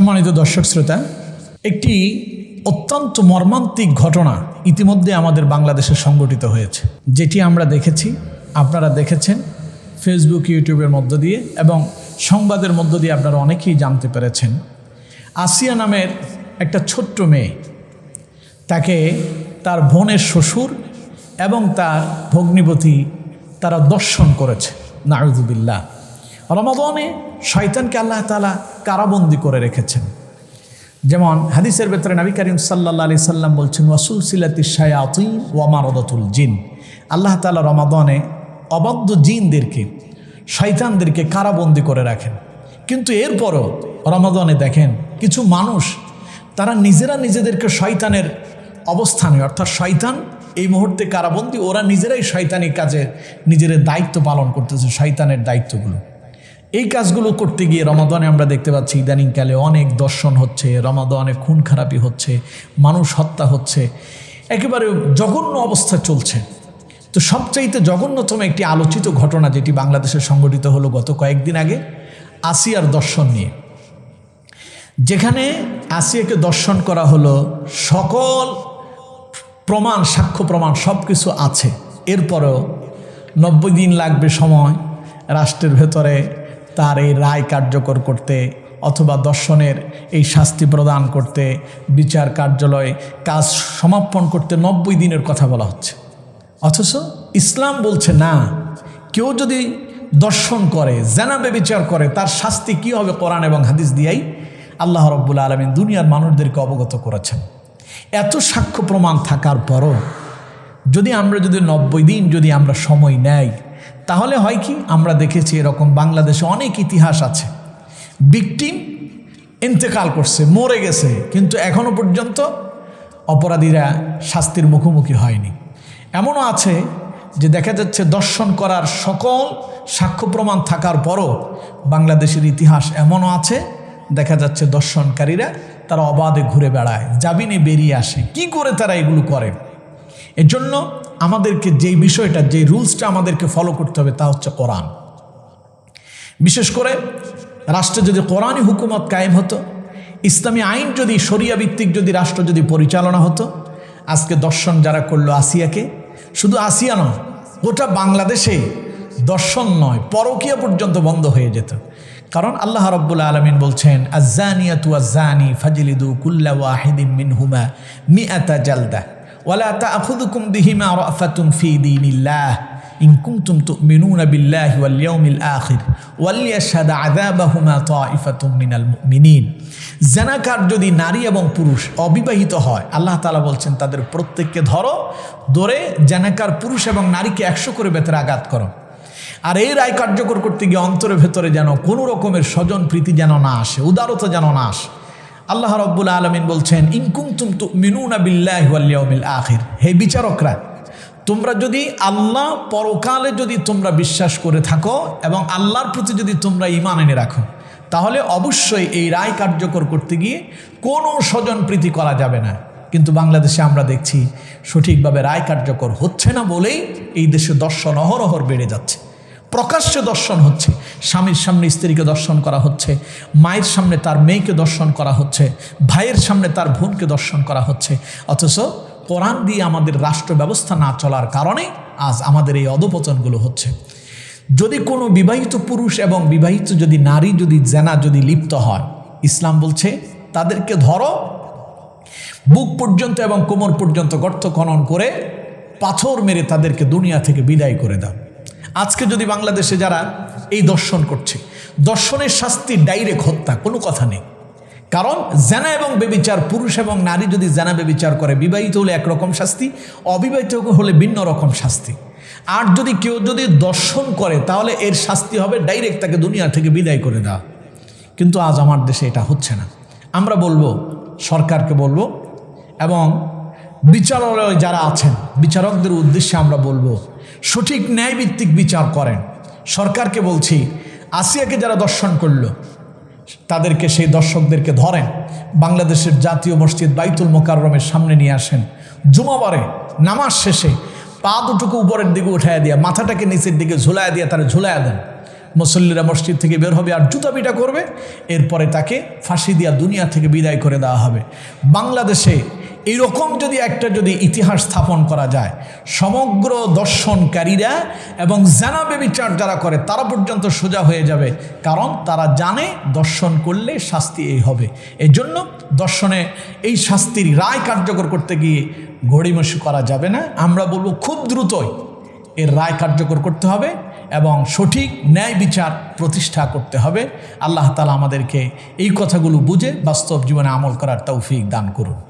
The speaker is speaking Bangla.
সম্মানিত দর্শক শ্রোতা, একটি অত্যন্ত মর্মান্তিক ঘটনা ইতিমধ্যে আমাদের বাংলাদেশে সংগঠিত হয়েছে। যেটি আমরা দেখেছি, আপনারা দেখেছেন ফেসবুক ইউটিউবের মধ্য দিয়ে এবং সংবাদের মধ্য দিয়ে আপনারা অনেকেই জানতে পেরেছেন। আসিয়া নামের একটা ছোট্ট মেয়ে, তাকে তার বোনের শ্বশুর এবং তার ভগ্নিপতি তারা দর্শন করেছে। নারুদুবিল্লাহ রমাদনে শয়তানকে আল্লাহ তালা কারাবন্দি করে রেখেছেন। যেমন হাদিসের ভেতরে নবী করিম সাল্লা আলি সাল্লাম বলছেন ওয়াসুল সিলাতি শায়াতিন ওয়ামারদাতুল জিন। আল্লাহ তালা রমাদনে অবাধ্য জিনদেরকে, শয়তানদেরকে কারাবন্দি করে রাখেন। কিন্তু এরপরও রমাদনে দেখেন কিছু মানুষ, তারা নিজেরা নিজেদেরকে শয়তানের অবস্থানে, অর্থাৎ শয়তান এই মুহূর্তে কারাবন্দি, ওরা নিজেরাই শয়তানি কাজে নিজেদের দায়িত্ব পালন করতেছে, শয়তানের দায়িত্বগুলো। এই কাজগুলো করতে গিয়ে রমাদনে আমরা দেখতে পাচ্ছি ইদানিংকালে অনেক দর্শন হচ্ছে, রমাদনে খুন খারাপি হচ্ছে, মানুষ হত্যা হচ্ছে, একেবারে জঘন্য অবস্থা চলছে। তো সবচাইতে জঘন্যতম একটি আলোচিত ঘটনা যেটি বাংলাদেশে সংগঠিত হলো গত কয়েকদিন আগে, আসিয়ার দর্শন নিয়ে। যেখানে আসিয়াকে দর্শন করা হলো, সকল প্রমাণ, সাক্ষ্য প্রমাণ সব কিছু আছে। এরপরেও নব্বই দিন লাগবে সময়, রাষ্ট্রের ভেতরে তার এই রায় কার্যকর করতে অথবা দর্শনের এই শাস্তি প্রদান করতে বিচার কার্যালয় কাজ সমাপন করতে নব্বই দিনের কথা বলা হচ্ছে। অথচ ইসলাম বলছে, না, কেউ যদি দর্শন করে জানাবে বিচার করে, তার শাস্তি কী হবে কোরআন এবং হাদিস দিয়াই আল্লাহ রব্বুল আলমিন দুনিয়ার মানুষদেরকে অবগত করেছেন। এত সাক্ষ্য প্রমাণ থাকার পরও যদি আমরা যদি নব্বই দিন যদি আমরা সময় নেই তাহলে হয় কি? আমরা দেখেছি এরকম বাংলাদেশে অনেক ইতিহাস আছে। বিকটিম ইন্তেকাল করছে, মরে গেছে, কিন্তু এখনও পর্যন্ত অপরাধীরা শাস্তির মুখোমুখি হয়নি। এমনও আছে যে দেখা যাচ্ছে দর্শন করার সকল সাক্ষ্য প্রমাণ থাকার পরও বাংলাদেশের ইতিহাস এমনও আছে, দেখা যাচ্ছে দর্শনকারীরা তারা অবাধে ঘুরে বেড়ায় জাবিনে বেরিয়ে আসে। কি করে তারা এগুলো করে? এজন্য আমাদেরকে যেই বিষয়টা, যেই রুলসটা আমাদেরকে ফলো করতে হবে তা হচ্ছে কোরআন। বিশেষ করে রাষ্ট্রে যদি কোরআনই হুকুমত কায়েম হতো, ইসলামী আইন যদি, শরিয়া ভিত্তিক যদি রাষ্ট্র যদি পরিচালনা হতো, আজকে দর্শন যারা করল আসিয়াকে, শুধু আসিয়া নয়, গোটা বাংলাদেশে দর্শন নয়, পরকীয়া পর্যন্ত বন্ধ হয়ে যেত। কারণ আল্লাহ রব্বুল আলমিন বলছেন আজানিয়া তু আজানি ফাজিলিদু কুল্লা ওয়াহিদিন মিন হুমা মি আতা জালদা। ওয়ালা তাখুদুকুম বিহিমা রাফাতুন ফি দীনিল্লাহ কুনতুম তুমিনুনা বিল্লাহি ওয়াল ইয়াউমিল আখির ওয়ালিয়াশহাদ আযাবাহুমা তাইফাতুম মিনাল মুমিনিন জানাকার যদি নারী এবং পুরুষ অবিবাহিত হয়, আল্লাহ তালা বলছেন, তাদের প্রত্যেককে ধরো, ধরে জেনাকার পুরুষ এবং নারীকে একশো করে বেতরে আঘাত করো। আর এই রায় কার্যকর করতে গিয়ে অন্তরের ভেতরে যেন কোনো রকমের স্বজন প্রীতি যেন না আসে, উদারতা যেন না আসে। আল্লাহ রব্বুল আলমিন বলছেন ইনকুম তুম তু মিনুনা বিল্লাহিল আখির। হে বিচারকরা, তোমরা যদি আল্লাহ পরকালে যদি তোমরা বিশ্বাস করে থাকো এবং আল্লাহর প্রতি যদি তোমরা ইমান এনে রাখো, তাহলে অবশ্যই এই রায় কার্যকর করতে গিয়ে কোনো স্বজন প্রীতি করা যাবে না। কিন্তু বাংলাদেশে আমরা দেখছি, সঠিকভাবে রায় কার্যকর হচ্ছে না বলেই এই দেশে দর্শন অহরহর বেড়ে যাচ্ছে। প্রকাশ্যে দর্শন হচ্ছে। স্বামীর সামনে স্ত্রীকে দর্শন করা হচ্ছে। মায়ের সামনে তার মেয়েকে দর্শন করা হচ্ছে। ভাইয়ের সামনে তার বোনকে দর্শন করা হচ্ছে। অথচ কোরআন দিয়ে আমাদের রাষ্ট্র ব্যবস্থা না চলার কারণে আজ আমাদের এই অধপতনগুলো হচ্ছে। যদি কোনো বিবাহিত পুরুষ এবং বিবাহিত যদি নারী, যদি জেনা, যদি লিপ্ত হয়, ইসলাম বলছে, তাদেরকে ধরো, বুক পর্যন্ত এবং কোমর পর্যন্ত গর্ত খনন করে পাথর মেরে তাদেরকে দুনিয়া থেকে বিদায় করে দাও। আজকে যদি বাংলাদেশে যারা এই দর্শন করছে, দর্শনের শাস্তি ডাইরেক্ট হত্যা, কোনো কথা নেই। কারণ জেনা এবং বেবিচার, পুরুষ এবং নারী যদি জেনা বেবিচার করে, বিবাহিত হলে একরকম শাস্তি, অবিবাহিত হলে ভিন্ন রকম শাস্তি। আর যদি কেউ যদি দর্শন করে, তাহলে এর শাস্তি হবে ডাইরেক্ট তাকে দুনিয়া থেকে বিদায় করে দেওয়া। কিন্তু আজ আমার দেশে এটা হচ্ছে না। আমরা বলব, সরকারকে বলব এবং বিচারালয় যারা আছেন, বিচারকদের উদ্দেশ্যে আমরা বলব সঠিক ন্যায়ভিত্তিক বিচার করেন। সরকারকে বলছি, আসিয়াকে যারা দর্শন করল, তাদেরকে সেই দর্শকদেরকে ধরেন। বাংলাদেশের জাতীয় মসজিদ বাইতুল মোকাররমের সামনে নিয়ে আসেন। জুমাবারে নামাজ শেষে পা দুটুকু উপরের দিকে উঠাইয়া দিয়া, মাথাটাকে নিচের দিকে ঝুলাইয়া দিয়া তারা ঝুলাইয়া দেন। মুসল্লিরা মসজিদ থেকে বের হবে আর জুতা পিটা করবে। এরপরে তাকে ফাঁসি দিয়া দুনিয়া থেকে বিদায় করে দেওয়া হবে। বাংলাদেশে এইরকম যদি একটা যদি ইতিহাস স্থাপন করা যায়, সমগ্র দর্শনকারীরা এবং জানাবে বিচার যারা করে, তারা পর্যন্ত সোজা হয়ে যাবে। কারণ তারা জানে দর্শন করলে শাস্তি এই হবে। এই জন্য দর্শনে এই শাস্তির রায় কার্যকর করতে গিয়ে ঘড়িমসি করা যাবে না। আমরা বলব খুব দ্রুতই এর রায় কার্যকর করতে হবে এবং সঠিক ন্যায় বিচার প্রতিষ্ঠা করতে হবে। আল্লাহ তালা আমাদেরকে এই কথাগুলো বুঝে বাস্তব জীবনে আমল করার তৌফিক দান করুন।